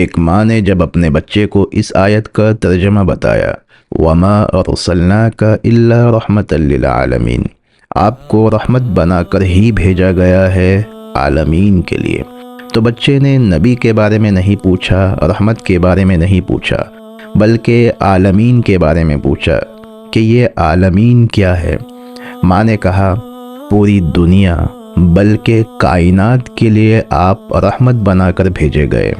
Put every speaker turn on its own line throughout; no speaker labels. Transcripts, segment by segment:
एक माँ ने जब अपने बच्चे को इस आयत का तर्जमा बताया, वमा और का इल्ला रहमत आलमीन, आपको रहमत बनाकर ही भेजा गया है आलमीन के लिए। तो बच्चे ने नबी के बारे में नहीं पूछा, रहमत के बारे में नहीं पूछा, बल्कि आलमीन के बारे में पूछा कि ये आलमीन क्या है। माँ ने कहा, पूरी दुनिया, बल्कि कायनात के लिए आप रहमत बनाकर भेजे गए।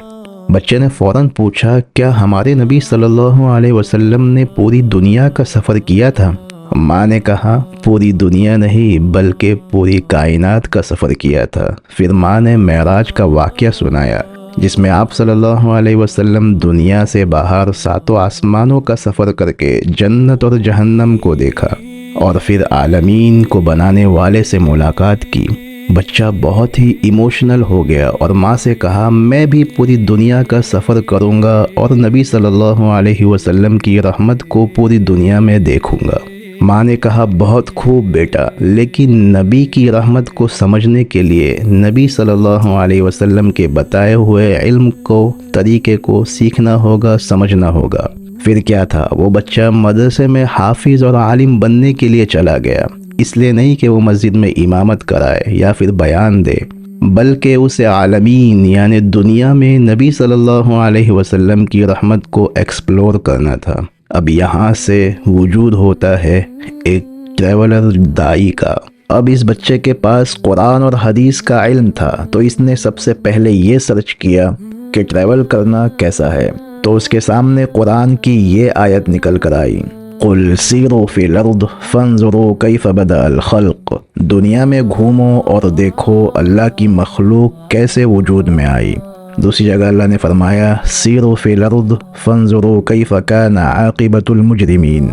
बच्चे ने फ़ौरन पूछा, क्या हमारे नबी सल्लल्लाहु अलैहि वसल्लम ने पूरी दुनिया का सफ़र किया था? माँ ने कहा, पूरी दुनिया नहीं, बल्कि पूरी कायनात का सफ़र किया था। फिर माँ ने महराज का वाक़ सुनाया, जिसमें आप सल्लल्लाहु अलैहि वसल्लम दुनिया से बाहर सातों आसमानों का सफ़र करके जन्नत और जहन्नम को देखा और फिर आलमीन को बनाने वाले से मुलाकात की। बच्चा बहुत ही इमोशनल हो गया और माँ से कहा, मैं भी पूरी दुनिया का सफ़र करूँगा और नबी सल्लल्लाहु अलैहि वसल्लम की रहमत को पूरी दुनिया में देखूँगा। माँ ने कहा, बहुत खूब बेटा, लेकिन नबी की रहमत को समझने के लिए नबी सल्लल्लाहु अलैहि वसल्लम के बताए हुए इल्म को, तरीके को सीखना होगा, समझना होगा। फिर क्या था? वो बच्चा मदरसे में हाफिज़ और आलिम बनने के लिए चला गया। इसलिए नहीं कि वो मस्जिद में इमामत कराए या फिर बयान दे, बल्कि उसे आलमीन यानी दुनिया में नबी सल्लल्लाहु अलैहि वसल्लम की रहमत को एक्सप्लोर करना था। अब यहाँ से वजूद होता है एक ट्रैवलर दाई का। अब इस बच्चे के पास कुरान और हदीस का इल्म था तो इसने सबसे पहले ये सर्च किया कि ट्रैवल करना कैसा है। तो उसके सामने कुरान की ये आयत निकल कर आई। कुल सीरो फिलर्द फनजरो कई फबदल खल्क दुनिया में घूमो और देखो अल्लाह की मखलूक कैसे वजूद में आई दूसरी जगह अल्लाह ने फरमाया सीरो फिलर्द फनजरो कई फ़कान आकिबतुलमजरमीन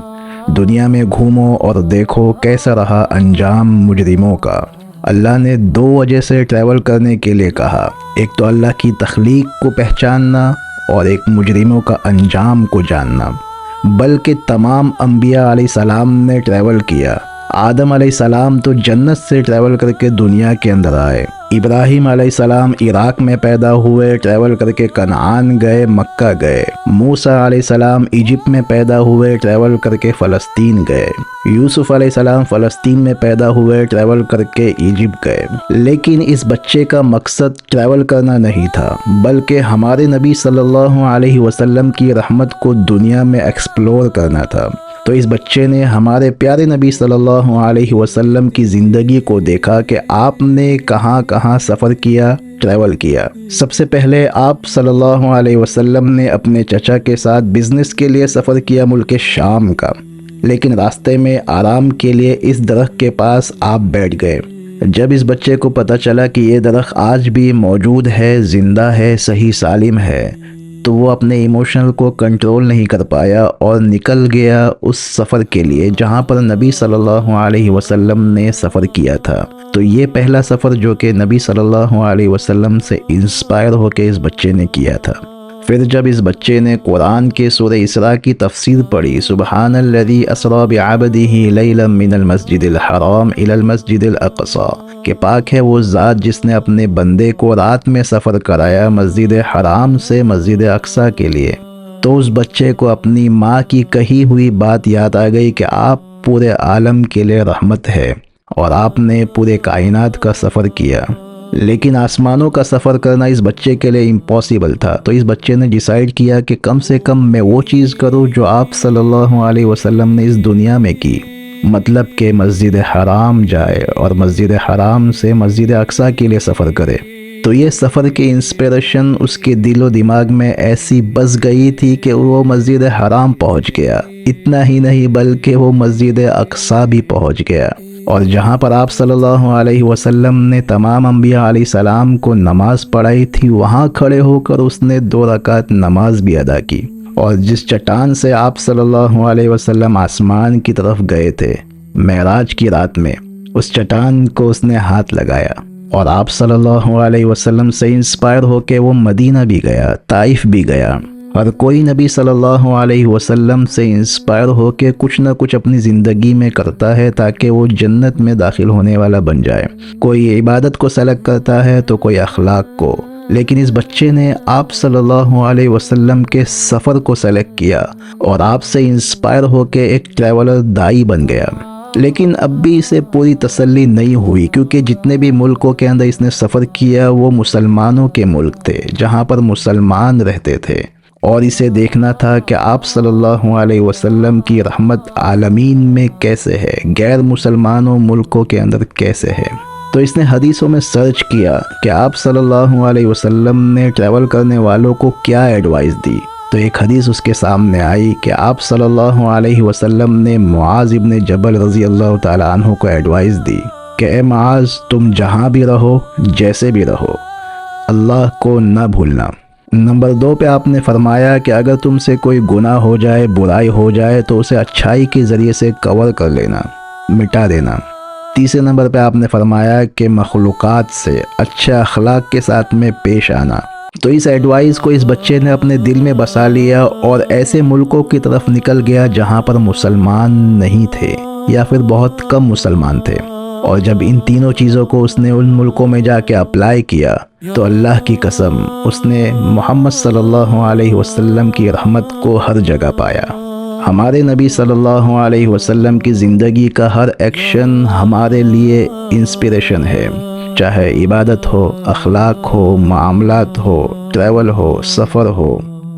दुनिया में घूमो और देखो कैसा रहा अंजाम मुजरिमों का अल्लाह ने दो वजह से ट्रैवल करने के लिए कहा एक तो अल्लाह की तख्लीक को पहचानना और एक मुजरिमों का अंजाम को जानना बल्कि तमाम अम्बिया सलाम ने ट्रैवल किया। आदम सलाम तो जन्नत से ट्रैवल करके दुनिया के अंदर आए। इब्राहिम सलाम इराक में पैदा हुए ट्रैवल करके कनान गए, मक्का गए। मूसा सलाम इजिप्ट में पैदा हुए ट्रैवल करके फ़लस्तीन गए। यूसुफ सलाम फ़लस्तीन में पैदा हुए ट्रैवल करके इजिप्ट गए। लेकिन इस बच्चे का मकसद ट्रैवल करना नहीं था, बल्कि हमारे नबी सल्लल्लाहु अलैहि वसल्लम की रहमत को दुनिया में एक्सप्लोर करना था। तो इस बच्चे ने हमारे प्यारे नबी सल्लल्लाहु अलैहि वसल्लम की ज़िंदगी को देखा कि आपने कहाँ कहाँ सफ़र किया ट्रैवल किया। सबसे पहले आप सल्लल्लाहु अलैहि वसल्लम ने अपने चचा के साथ बिज़नेस के लिए सफ़र किया मुल्क शाम का। लेकिन रास्ते में आराम के लिए इस दरख्त के पास आप बैठ गए। जब इस बच्चे को पता चला कि ये दरख्त आज भी मौजूद है, ज़िंदा है, सही सालिम है तो वो अपने इमोशनल को कंट्रोल नहीं कर पाया और निकल गया उस सफ़र के लिए, जहाँ पर नबी सल्लल्लाहु अलैहि वसल्लम ने सफ़र किया था। तो ये पहला सफ़र जो कि नबी सल्लल्लाहु अलैहि वसल्लम से इंस्पायर होकर इस बच्चे ने किया था। फिर जब इस बच्चे ने कुरान के सूर इसरा की तफसीर पढ़ी, सुबहानल्लज़ी असरा बिआबदिही लैलम मिनल हराम इलल अक़सा। के पाक है वो ज़ात जिसने अपने बंदे को रात में सफ़र कराया मस्जिद हराम से मस्जिद अक्सा के लिए। तो उस बच्चे को अपनी माँ की कही हुई बात याद आ गई कि आप पूरे आलम के लिए रहमत है और आपने पूरे कायनात का सफ़र किया। लेकिन आसमानों का सफ़र करना इस बच्चे के लिए इम्पॉसिबल था। तो इस बच्चे ने डिसाइड किया कि कम से कम मैं वो चीज़ करूँ जो आप सल्लल्लाहु अलैहि वसल्लम ने इस दुनिया में की। मतलब कि मस्जिद हराम जाए और मस्जिद हराम से मस्जिद अक्सा के लिए सफ़र करे। तो ये सफ़र की इंस्पिरेशन उसके दिलो दिमाग में ऐसी बस गई थी कि वो मस्जिद हराम पहुँच गया। इतना ही नहीं, बल्कि वो मस्जिद अक्सा भी पहुँच गया। और जहाँ पर आप सल्लल्लाहु अलैहि वसल्लम ने तमाम अम्बिया सलाम को नमाज़ पढ़ाई थी, वहाँ खड़े होकर उसने दो रकात नमाज़ भी अदा की। और जिस चट्टान से आप सल्लल्लाहु अलैहि वसल्लम आसमान की तरफ़ गए थे महराज की रात में, उस चट्टान को उसने हाथ लगाया। और आप सल्लल्लाहु अलैहि वसल्लम से इंस्पायर होकर वो मदीना भी गया, ताइफ भी गया। हर कोई नबी सल्लल्लाहु अलैहि वसल्लम से इंस्पायर होकर कुछ ना कुछ अपनी ज़िंदगी में करता है ताकि वो जन्नत में दाखिल होने वाला बन जाए। कोई इबादत को सेलेक्ट करता है तो कोई अखलाक को। लेकिन इस बच्चे ने आप सल्लल्लाहु अलैहि वसल्लम के सफ़र को सेलेक्ट किया और आपसे इंस्पायर होकर एक ट्रैवलर दाई बन गया। लेकिन अब भी इसे पूरी तसल्ली नहीं हुई, क्योंकि जितने भी मुल्कों के अंदर इसने सफ़र किया, वो मुसलमानों के मुल्क थे, जहाँ पर मुसलमान रहते थे। और इसे देखना था कि आप सल्लल्लाहु अलैहि वसल्लम की रहमत आलमीन में कैसे है, गैर मुसलमानों मुल्कों के अंदर कैसे है। तो इसने हदीसों में सर्च किया कि आप सल्लल्लाहु अलैहि वसल्लम ने ट्रैवल करने वालों को क्या एडवाइस दी। तो एक हदीस उसके सामने आई कि आप सल्लल्लाहु अलैहि वसल्लम ने मुआज इब्न जबल रज़ी अल्लाह तु को एडवाइस दी कि, ए मुआज, तुम जहाँ भी रहो, जैसे भी रहो, अल्लाह को न भूलना। नंबर दो पे आपने फरमाया कि अगर तुमसे कोई गुनाह हो जाए, बुराई हो जाए तो उसे अच्छाई के ज़रिए से कवर कर लेना, मिटा देना। तीसरे नंबर पे आपने फरमाया कि मखलूक़ात से अच्छे अखलाक के साथ में पेश आना। तो इस एडवाइस को इस बच्चे ने अपने दिल में बसा लिया और ऐसे मुल्कों की तरफ़ निकल गया जहाँ पर मुसलमान नहीं थे या फिर बहुत कम मुसलमान थे। और जब इन तीनों चीज़ों को उसने उन मुल्कों में जाके अप्लाई किया तो अल्लाह की कसम, उसने मोहम्मद सल्लल्लाहु अलैहि वसल्लम की रहमत को हर जगह पाया। हमारे नबी सल्लल्लाहु अलैहि वसल्लम की ज़िंदगी का हर एक्शन हमारे लिए इंस्पिरेशन है। चाहे इबादत हो, अखलाक हो, मामलात हो, ट्रैवल हो, सफ़र हो।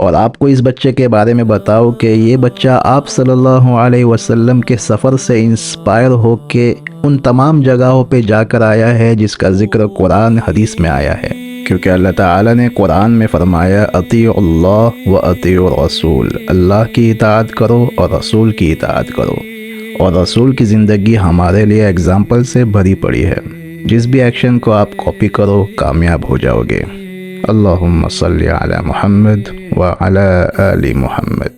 और आपको इस बच्चे के बारे में बताओ कि ये बच्चा आप सल्लल्लाहु अलैहि वसल्लम के सफ़र से इंस्पायर हो के उन तमाम जगहों पे जाकर आया है जिसका ज़िक्र कुरान हदीस में आया है। क्योंकि अल्लाह ताला ने कुरान में फरमाया अती अल्लाह व अती रसूल अल्लाह की इतात करो और रसूल की इतात करो। और रसूल की ज़िंदगी हमारे लिए एग्ज़ाम्पल से भरी पड़ी है। जिस भी एक्शन को आप कॉपी करो, कामयाब हो जाओगे। अल्लाहुम्मा सल्ली अला मोहम्मद व अला आली मोहम्मद।